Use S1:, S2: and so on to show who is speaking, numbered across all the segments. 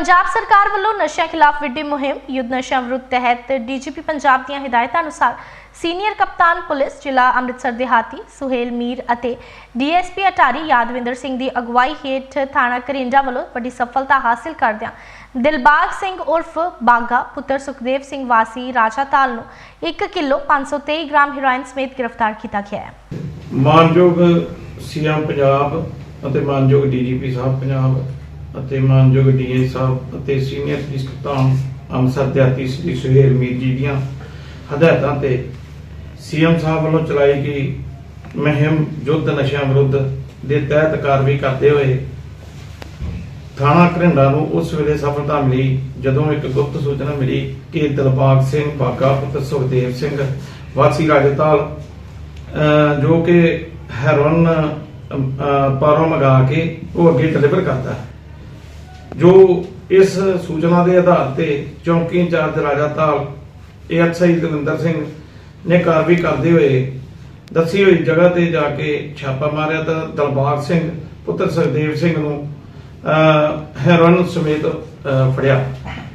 S1: ਪੰਜਾਬ ਸਰਕਾਰ ਵੱਲੋਂ ਨਸ਼ਿਆਂ ਖਿਲਾਫ ਵਿੱਢੀ ਮੁਹਿੰਮ, ਯੁੱਧ ਨਸ਼ਿਆਂ ਵਿਰੁੱਧ ਤਹਿਤ ਡੀਜੀਪੀ ਪੰਜਾਬ ਦੀਆਂ ਹਦਾਇਤਾਂ ਅਨੁਸਾਰ ਸੀਨੀਅਰ ਕਪਤਾਨ ਪੁਲਿਸ, ਜ਼ਿਲ੍ਹਾ ਅੰਮ੍ਰਿਤਸਰ ਦੇਹਾਤੀ, ਸੁਹੇਲ ਮੀਰ ਅਤੇ ਡੀਐਸਪੀ ਅਟਾਰੀ ਯਾਦਵਿੰਦਰ ਸਿੰਘ ਦੀ ਅਗਵਾਈ ਹੇਠ ਥਾਣਾ ਕਰਿੰਜਾ ਵੱਲੋਂ ਵੱਡੀ ਸਫਲਤਾ ਹਾਸਲ ਕਰਦਿਆਂ ਦਿਲਬਾਗ ਸਿੰਘ ਉਰਫ ਬਾਗਾ ਪੁੱਤਰ ਸੁਖਦੇਵ ਸਿੰਘ ਵਾਸੀ ਰਾਜਾਤਾਲ ਨੂੰ 1 ਕਿਲੋ 523 ਗ੍ਰਾਮ ਹੈਰੋਇਨ ਸਮੇਤ ਗ੍ਰਿਫਤਾਰ ਕੀਤਾ ਗਿਆ ਹੈ।
S2: ਮਾਨਯੋਗ ਸੀਐਮ ਪੰਜਾਬ ਅਤੇ ਮਾਨਯੋਗ ਡੀਜੀਪੀ ਸਾਹਿਬ ਪੰਜਾਬ ਅਤੇ ਮਾਨਯੋਗ ਡੀਏ ਸਾਹਿਬ ਅਤੇ ਸੀਨੀਅਰ ਪੁਲਿਸ ਕਪਤਾਨ ਅੰਮ੍ਰਿਤਸਰ ਦਿਹਾਤੀ ਸ੍ਰੀ ਸੁਹੇਲ ਮੀਰ ਜੀ ਦੀਆਂ ਹਦਾਇਤਾਂ ਤੇ ਸੀਐਮ ਸਾਹਿਬ ਵੱਲੋਂ ਚਲਾਈ ਗਈ ਮੁਹਿੰਮ ਯੁੱਧ ਨਸ਼ਿਆਂ ਵਿਰੁੱਧ ਦੇ ਤਹਿਤ ਕਾਰਵਾਈ ਕਰਦੇ ਹੋਏ ਥਾਣਾ ਘਰਿੰਡਾ ਨੂੰ ਉਸ ਵੇਲੇ ਸਫਲਤਾ ਮਿਲੀ, ਜਦੋਂ ਇੱਕ ਗੁਪਤ ਸੂਚਨਾ ਮਿਲੀ ਕਿ ਦਿਲਬਾਗ ਸਿੰਘ ਬਾਗਾ ਪੁੱਤਰ ਸੁਖਦੇਵ ਸਿੰਘ, ਵਾਸੀ ਰਾਜਤਾਲ, ਅਹ, ਜੋ ਕਿ ਹੈਰੋਨ ਪਾਰੋਂ ਮੰਗਾ ਕੇ ਉਹ ਅੱਗੇ ਡਿਲੀਵਰ ਕਰਦਾ ਹੈ। ਜੋ ਇਸ ਸੂਚਨਾ ਦੇ ਆਧਾਰ ਤੇ ਚੌਂਕੀ ਇੰਚਾਰਜ ਰਾਜਾ ਤਾਲ ਏਐਸਆਈ ਦਵਿੰਦਰ ਸਿੰਘ ਨੇ ਕਾਰਵਾਈ ਕਰਦੇ ਹੋਏ ਦੱਸੀ ਹੋਈ ਜਗ੍ਹਾ ਤੇ ਜਾ ਕੇ ਛਾਪਾ ਮਾਰਿਆ ਤਾਂ ਦਲਬਾਗ ਸਿੰਘ ਪੁੱਤਰ ਸੁਖਦੇਵ ਸਿੰਘ ਨੂੰ ਅਹ, ਹੈਰੋਇਨ ਸਮੇਤ ਫੜਿਆ।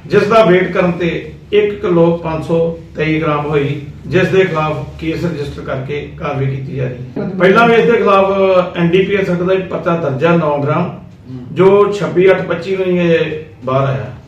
S2: ਜਿਸ ਦਾ ਵੇਟ ਕਰਨ ਤੇ 1 ਕਿਲੋ 523 ਗ੍ਰਾਮ ਹੋਈ ਜਿਸ ਦੇ ਖਿਲਾਫ ਕੇਸ ਰਜਿਸਟਰ ਕਰਕੇ ਕਾਰਵਾਈ ਕੀਤੀ ਜਾ ਰਹੀ ਹੈ। ਪਹਿਲਾਂ ਵੀ ਇਸ ਦੇ ਖਿਲਾਫ ਐਨਡੀਪੀਐਸ ਇੱਕ ਪਰਚਾ ਦਰਜਾ 9 ਗ੍ਰਾਮ। ਜੋ 26/8/25 ਨੂੰ ਹੀ ਇਹ ਬਾਹਰ ਆਇਆ।